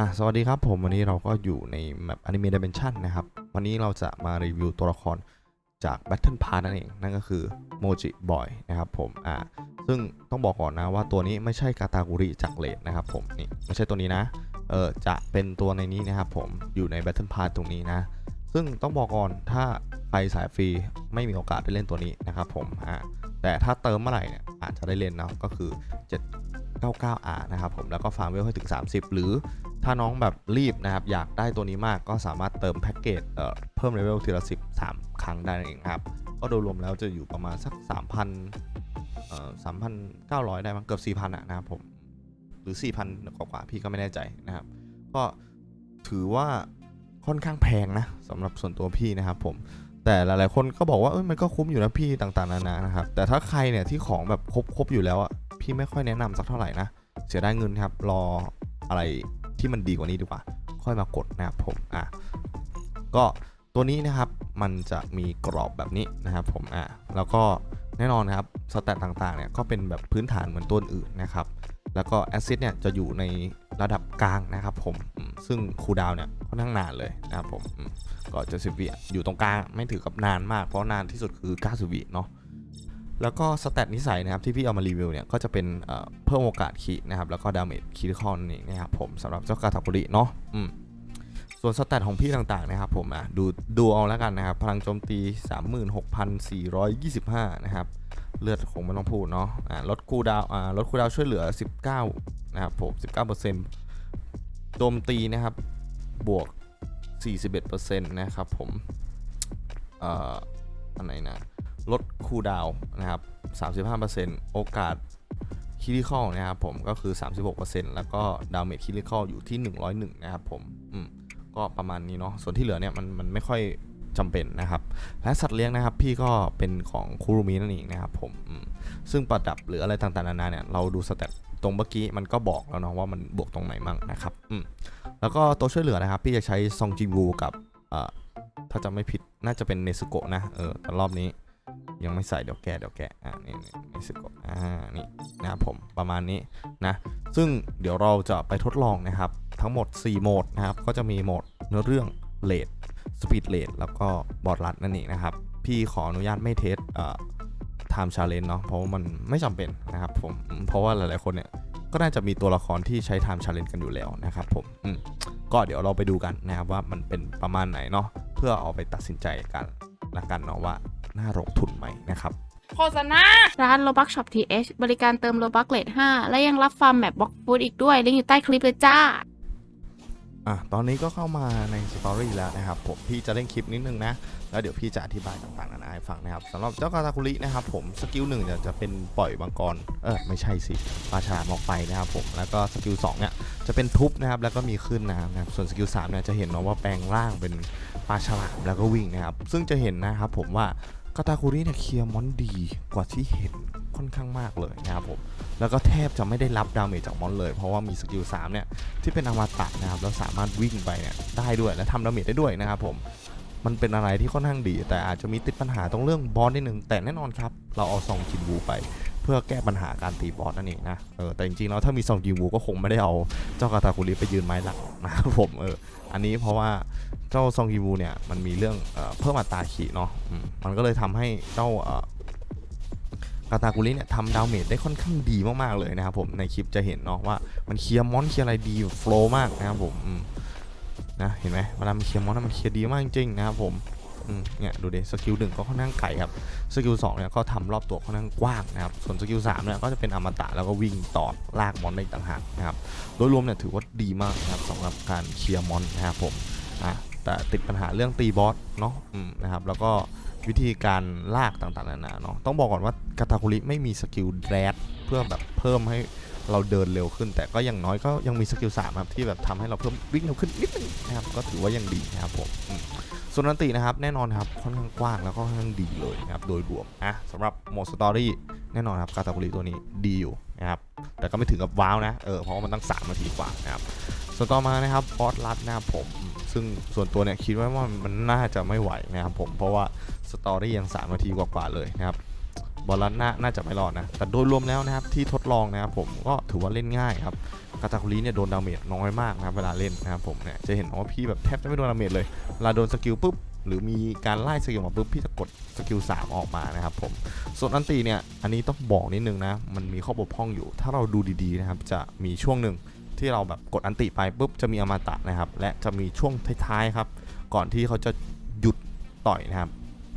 อะสวัสดีครับผมวันนี้เราก็อยู่ในแมป Anime Dimension นะครับ วันนี้เราจะมารีวิวตัวละครจาก Battle Pass นั่นเอง นั่นก็คือ Moji Boy นะครับผมอ่าซึ่งต้องบอกก่อนนะว่าตัวนี้ไม่ใช่กาตากุริจากเลดนะครับผมนี่ไม่ใช่ตัวนี้นะเออจะเป็นตัวในนี้นะครับผมอยู่ใน Battle Pass ตรงนี้นะ ซึ่งต้องบอกก่อนถ้าใครสายฟรีไม่มีโอกาสได้เล่นตัวนี้นะครับผมอ่าแต่ถ้าเติมเมื่อไหร่เนี่ยอาจจะได้เล่นนะก็คือ 799R นะครับผมแล้วก็ฟาร์มเวลให้ถึง 30 หรือ ถ้าน้องแบบรีบนะครับ อยากได้ตัวนี้มากก็สามารถเติมแพ็กเกจเเพิ่มเลเวลทีละ10 3 ครั้งได้เองครับ ก็โดยรวมแล้วจะอยู่ประมาณสัก 3,000เอ่อ3,900 ได้มั้งเกือบ 4,000อะนะครับผมหรือ 4,000กว่าๆพี่ก็ไม่แน่ใจนะครับ ก็ถือว่าค่อนข้างแพงนะสำหรับส่วนตัวพี่นะครับผมแต่หลายๆคนก็บอกว่าเอ้ยมันก็คุ้มอยู่นะพี่ต่างๆนานานะครับแต่ถ้าใครเนี่ยที่ของแบบครบๆอยู่แล้วอะพี่ไม่ค่อยแนะนำสักเท่าไหร่นะเสียได้เงินครับรออะไร ที่มันดีกว่านี้ดีกว่า ค่อยมากดนะครับผมอะก็ตัวนี้นะครับมันจะมีกรอบแบบนี้นะครับผมอะแล้วก็แน่นอนนะครับสแตทต่างๆเนี่ยก็เป็นแบบพื้นฐานเหมือนตัวอื่นนะครับแล้วก็แอซิดเนี่ยจะอยู่ในระดับกลางนะครับผมซึ่งคูดาวเนี่ยค่อนข้างนานเลยนะครับผมก็จะสิบวิอะอยู่ตรงกลางไม่ถือกับนานมากเพราะนานที่สุดคือ 90 วิเนาะ แล้วก็สแตทนิสัยนะครับที่พี่เอามารีวิวเนี่ยก็จะเป็นเพิ่มโอกาสคีนะครับแล้วก็ดาเมจคีคอนนั่นะครับผมสำหรับเจ้ากาตากุริเนาะอืมส่วนสแตทของพี่ต่างๆนะครับผมอะดูดูเอาแล้วกันนะครับ พลังโจมตี 36,425 นะครับ เลือดคงไม่ต้องพูดเนาะอ่าลดคูดาวอ่าลดคูดาวช่วยเหลือ 19 นะครับผม 19%โจมตีนะครับ บวก 41%นะครับผม เอ่ออันไหนนะ ลดคูลดาวนะครับ 35%โอกาสคิริคอลนะครับผมก็คือ 36%แล้วก็ดาเมจคิริคอลอยู่ที่ 101 นะครับผมอืมก็ประมาณนี้เนาะส่วนที่เหลือเนี่ยมันมันไม่ค่อยจำเป็นนะครับ และสัตว์เลี้ยงนะครับ พี่ก็เป็นของคูรุมินั่นเองนะครับผมมซึ่งประดับหรืออะไรต่างๆนานาเนี่ยเราดูสเตตตรงเมื่อกี้มันก็บอกแล้วเนาะว่ามันบวกตรงไหนมั่งนะครับอืมแล้วก็ตัวช่วยเหลือนะครับ พี่จะใช้ซองจิวูกับเอ่อถ้าจำไม่ผิดน่าจะเป็นเนสโกะนะเออแต่รอบนี้ ยังไม่ใส่เดี๋ยวแกะเดี๋ยวแกะอ่านี่นี่นี่สกอ่านี่นะครับผมประมาณนี้นะซึ่งเดี๋ยวเราจะไปทดลองนะครับ ทั้งหมด 4 โหมดนะครับ ก็จะมีโหมดเนื้อเรื่องเลดสปีดเลดแล้วก็บอร์ดรัดนั่นเองนะครับ พี่ขออนุญาตไม่เทสเอ่อไทม์ชาเลนจ์เนาะเพราะามันไม่จำเป็นนะครับผมเพราะว่าหลายๆคนเนี่ยก็น่าจะมีตัวละครที่ใช้ไทม์ชาเลนจ์กันอยู่แล้วนะครับผมอืมก็เดี๋ยวเราไปดูกันนะครับว่ามันเป็นประมาณไหนเนาะเพื่อเอาไปตัดสินใจกันละกันเนาะว่า น่าลงทุนไหมนะครับโฆษณาร้าน Robux Shop TH บริการเติม Robux เลท5และยังรับฟาร์มแมปบล็อกฟูดอีกด้วย ลิงก์อยู่ใต้คลิปเลยจ้า อะตอนนี้ก็เข้ามาในสตอรี่แล้วนะครับผมพี่จะเล่นคลิปนิดนึงนะ แล้วเดี๋ยวพี่จะอธิบายต่างๆนานาให้ฟังนะครับสำหรับเจ้ากาตาคุรินะครับผมสกิลหนึ่งเนี่ยจะเป็นปล่อยมังกรเออไม่ใช่สิปลาฉลามออกไปนะครับผมแล้วก็สกิลสองเนี่ยจะเป็นทุบนะครับแล้วก็มีขึ้นน้ำนะครับส่วนสกิลสามเนี่ยจะเห็นเนาะว่าแปลงร่างเป็นปลาฉลามแล้วก็วิ่งนะครับซึ่งจะเห็นนะครับผมว่า กาตาคุริเนี่ยเคลียร์มอนดีกว่าที่เห็นค่อนข้างมากเลยนะครับผม แล้วก็แทบจะไม่ได้รับดาเมจจากมอนเลย เพราะว่ามีสกิล3เนี่ยที่เป็นอมตะนะครับแล้วสามารถวิ่งไปเนี่ยได้ด้วยและทำดาเมจได้ด้วยนะครับผมมันเป็นอะไรที่ค่อนข้างดี แต่อาจจะมีติดปัญหาตรงเรื่องบอสนิดนึงแต่แน่นอนครับ เราเอาซองชินบูไป พื่อแก้ปัญหาการตีบอสนั่นเองนะเออแต่จริงๆแล้วถ้ามีซองจิวูก็คงไม่ได้เอาเจ้ากาตาคุริไปยืนไม้หลักนะครับผมเอออันนี้เพราะว่าเจ้าซองจิวูเนี่ยมันมีเรื่องเออเพิ่มอัตราขีเนาะมันก็เลยทำให้เจ้าเออกาตากุริเนี่ยทำดาเมจได้ค่อนข้างดีมากๆเลยนะครับผมในคลิปจะเห็นเนาะว่ามันเคลียร์มอนเคลียร์อะไรดีโฟล์มากนะครับผมนะเห็นไหมเวลามันเคลียร์มอนนะมันเคลียร์ดีมากจริงๆนะครับผม เนี่ยดูดิสกิลหนึ่งก็ค่อนข้างไก่ครับสกิลสองเนี่ยก็ทำรอบตัวค่อนข้างกว้างนะครับส่วนสกิลสามเนี่ยก็จะเป็นอมตะแล้วก็วิ่งต่อลากมอนได้ต่างหากนะครับโดยรวมเนี่ยถือว่าดีมากนะครับสำหรับการเคลียร์มอนนะครับผมอะแต่ติดปัญหาเรื่องตีบอสเนาะอืมนะครับแล้วก็วิธีการลากต่างๆนานาเนาะต้องบอกก่อนว่ากาตาคุริไม่มีสกิลแรดเพื่อแบบเพิ่มให้เราเดินเร็วขึ้น แต่ก็ยังน้อยก็ยังมีสกิลสามครับที่แบบทำให้เราเพิ่มวิ่งเร็วขึ้นนิดนึงนะครับก็ถือว่ายังดีนะครับผม ส่วนนันตินะครับแน่นอนครับค่อนข้างกว้างแล้วก็ค่อนข้างดีเลยนะครับโดยรวมอะสำหรับโหมดสตอรี่แน่นอนครับกาตาคุริตัวนี้ดีอยู่นะครับแต่ก็ไม่ถึงกับว้าวนะเออเพราะว่ามันตั้ง3นาทีกว่านะครับส่วนต่อมานะครับบอสลัดนะครับผมซึ่งส่วนตัวเนี่ยคิดว่ามันมันน่าจะไม่ไหวนะครับผมเพราะว่าสตอรี่ยัง3นาทีกว่าๆเลยนะครับ บอลลันน่าน่าจะไม่รอดนะ แต่โดยรวมแล้วนะครับที่ทดลองนะครับผมก็ถือว่าเล่นง่ายครับกาตาคุริเนี่ยโดนดาเมจน้อยมากนะครับเวลาเล่นนะครับผมเนี่ยจะเห็นว่าพี่แบบแทบจะไม่โดนดาเมจเลยเวลาโดนสกิลปุ๊บหรือมีการไล่สกิลมาปุ๊บพี่จะกดสกิล3ออกมานะครับผมส่วนอันตีเนี่ยอันนี้ต้องบอกนิดนึงนะมันมีข้อบกพร่องอยู่ ถ้าเราดูดีๆนะครับจะมีช่วงหนึ่งที่เราแบบกดอันติไปปุ๊บจะมีอมตะนะครับและจะมีช่วงท้ายๆครับก่อนที่เขาจะหยุดต่อยนะครับ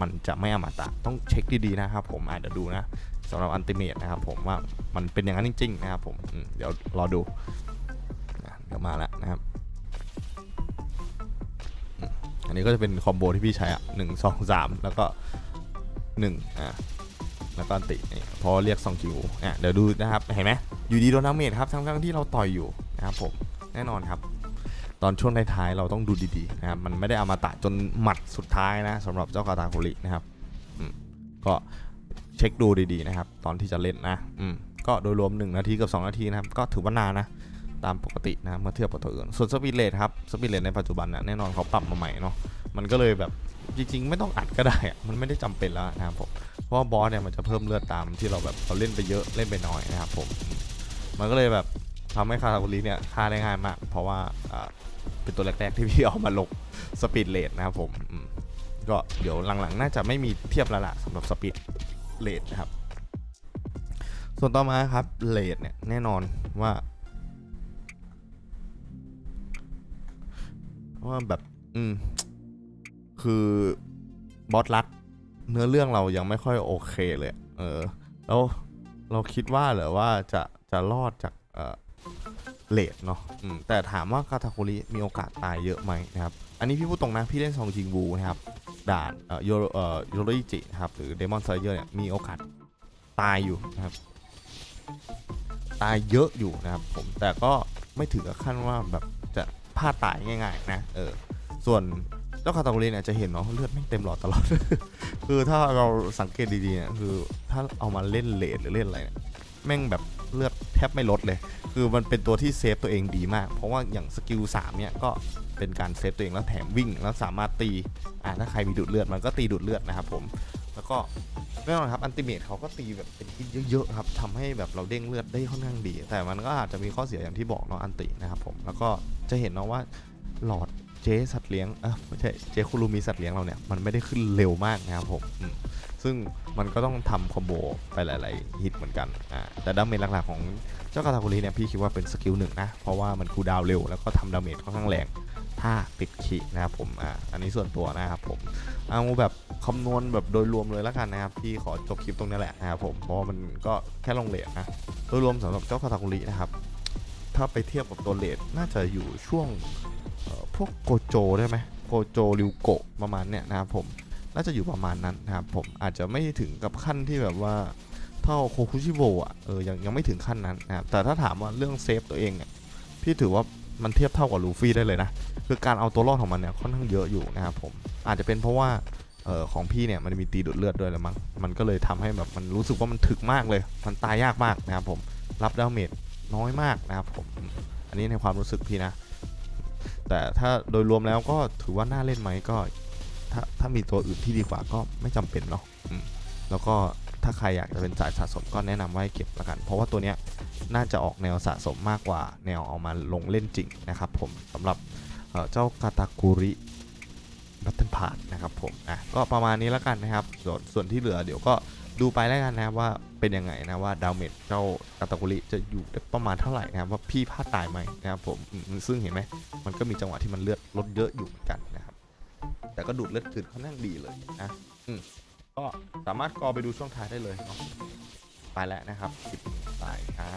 มันจะไม่อมตะต้องเช็คดีๆนะครับผมอาจจะเดี๋ยวดูนะสำหรับอันติเมตนะครับผมว่ามันเป็นอย่างนั้นจริง ๆ นะครับผมมเดี๋ยวรอดูเดี๋ยวมาแล้วนะครับ อันนี้ก็จะเป็นคอมโบที่พี่ใช้อะหนึ่งสองสามแล้วก็หนึ่งอะแล้วก็อันติพอเรียกซองคิวอะเดี๋ยวดูนะครับเห็นไหมอยู่ดีโดนดาเมจครับทั้งๆที่เราต่อยอยู่นะครับผมแน่นอนครับ ตอนช่วงท้ายๆเราต้องดูดีๆนะครับมันไม่ได้อามาตะจนหมัดสุดท้ายนะสำหรับเจ้ากาตาคุรินะครับก็เช็คดูดีๆนะครับ ตอนที่จะเล่นนะก็โดยรวม 1 นาทีกับ 2 นาทีนะครับ ก็ถือว่านานนะตามปกตินะเมื่อเทียบกับตัวอื่น ส่วนสปีดเลทครับสปีดเลทในปัจจุบันนะแน่นอนเขาปรับมาใหม่เนาะมันก็เลยแบบจริงๆ ไม่ต้องอัดก็ได้อะมันไม่ได้จำเป็นแล้วนะครับผมเพราะว่าบอสเนี่ยมันจะเพิ่มเลือดตามที่เราแบบเราเล่นไปเยอะเล่นไปน้อยนะครับผมมันก็เลยแบบ ทำให้คาตาคุริเนี่ยฆ่าได้ง่ายมาก เพราะว่าเป็นตัวแรกๆที่พี่เอามาลงสปีดเลทนะครับผมอืมก็เดี๋ยวหลังๆ น่าจะไม่มีเทียบแล้วล่ะสำหรับสปีดเลทนะครับ ส่วนต่อมาครับเลทเนี่ยแน่นอนว่าว่าแบบอืมคือบอสลัดเนื้อเรื่องเรายังไม่ค่อยโอเคเลย เออ แล้วเราคิดว่าเหรอว่าจะจะรอดจากเอ่อ เลดเนาะแต่ถามว่าคาทาคุริมีโอกาสตายเยอะไหมนะครับอันนี้พี่พูดตรงนะพี่เล่นซองจิงบูนะครับด่านเอ่อโยเอ่อโยโรอิจินะครับหรือเดมอนไซเยอร์เนี่ยมีโอกาสตายอยู่นะครับตายเยอะอยู่นะครับผมแต่ก็ไม่ถึงกับขั้นว่าแบบจะพลาดตายง่าย ๆ นะเออส่วนเจ้าคาตาคุริเนี่ยจะเห็นเนาะเลือดแม่งเต็มหลอดตลอด คือถ้าเราสังเกตดีๆเนี่ยคือถ้าเอามาเล่นเลดหรือเล่นอะไรเนี่ยแม่งแบบ บไม่ลดเลย คือมันเป็นตัวที่เซฟตัวเองดีมาก เพราะว่าอย่างสกิล3เนี่ยก็เป็นการเซฟตัวเองแล้วแถมวิ่งแล้วสามารถตีอ่าถ้าใครมีดูดเลือดมันก็ตีดูดเลือดนะครับผมแล้วก็แน่นอนครับอันติเมทเขาก็ตีแบบเป็นฮิตเยอะๆครับทำให้แบบเราเด้งเลือดได้ค่อนข้างดี แต่มันก็อาจจะมีข้อเสียอย่างที่บอกเนาะอันตินะครับผมแล้วก็จะเห็นเนาะว่าหลอดเจสัตว์เลี้ยงเออไม่ใช่เจคุรุมีสัตว์เลี้ยงเราเนี่ยมันไม่ได้ขึ้นเร็วมากนะครับผม ซึ่งมันก็ต้องทำคอมโบไปหลาย ๆ ฮิตเหมือนกันอ่าแต่ดาเมจหลัก ๆ ของเจ้ากาตาคุริเนี่ยพี่คิดว่าเป็นสกิลหนึ่งนะ เพราะว่ามันคูดาวเร็วแล้วก็ทำดาเมจค่อนข้างแรงถ้าติดขีนะครับผมอ่าอันนี้ส่วนตัวนะครับผมเอาแบบคำนวณแบบโดยรวมเลยแล้วกันนะครับพี่ขอจบคลิปตรงนี้แหละนะครับผมเพราะมันก็แค่ลงเลทนะโดยรวมสำหรับเจ้าคาตาคุรินะครับถ้าไปเทียบกับตัวเลทน่าจะอยู่ช่วงพวกโกโจได้ไหมโกโจริวโกะประมาณเนี้ยนะครับผม น่าจะอยู่ประมาณนั้นนะครับผมอาจจะไม่ถึงกับขั้นที่แบบว่าเท่าโคคุชิโบอะเออยังยังไม่ถึงขั้นนั้นนะครับแต่ถ้าถามว่าเรื่องเซฟตัวเองเนี่ยพี่ถือว่ามันเทียบเท่ากับลูฟี่ได้เลยนะคือการเอาตัวรอดของมันเนี่ยค่อนข้างเยอะอยู่นะครับผมอาจจะเป็นเพราะว่าเออของพี่เนี่ยมันมีตีดูดเลือดด้วยแหละมั้งมันก็เลยทำให้แบบมันรู้สึกว่ามันถึกมากเลย มันตายยากมากนะครับผมรับดาเมจน้อยมากนะครับผมอันนี้ในความรู้สึกพี่นะ แต่ถ้าโดยรวมแล้วก็ถือว่าน่าเล่นไหมก็ ถ้าถ้ามีตัวอื่นที่ดีกว่าก็ไม่จำเป็นเนาะอืมแล้วก็ถ้าใครอยากจะเป็นสายสะสมก็แนะนำว่าให้เก็บละกัน เพราะว่าตัวเนี้ยน่าจะออกแนวสะสมมากกว่าแนวเอามาลงเล่นจริงนะครับผมสำหรับเเจ้ากาตากุริบัตเทิลพาร์นะครับผมอะก็ประมาณนี้แล้วกันนะครับ ส่วนส่วนที่เหลือเดี๋ยวก็ดูไปแล้วกันนะครับว่าเป็นยังไงนะว่าดาวเมจเจ้ากาตากุริจะอยู่ได้ประมาณเท่าไหร่นะครับว่าพี่พลาดตายไหมนะครับผมซึ่งเห็นไหมมันก็มีจังหวะที่มันเลือดลดเยอะอยู่เหมือนกันนะ แต่ก็ดูดเลือดคืนค่อนข้างดีเลยนะอืมก็สามารถกอไปดูช่วงท้ายได้เลยเนาะไปแล้วนะครับคลิปตายอ่า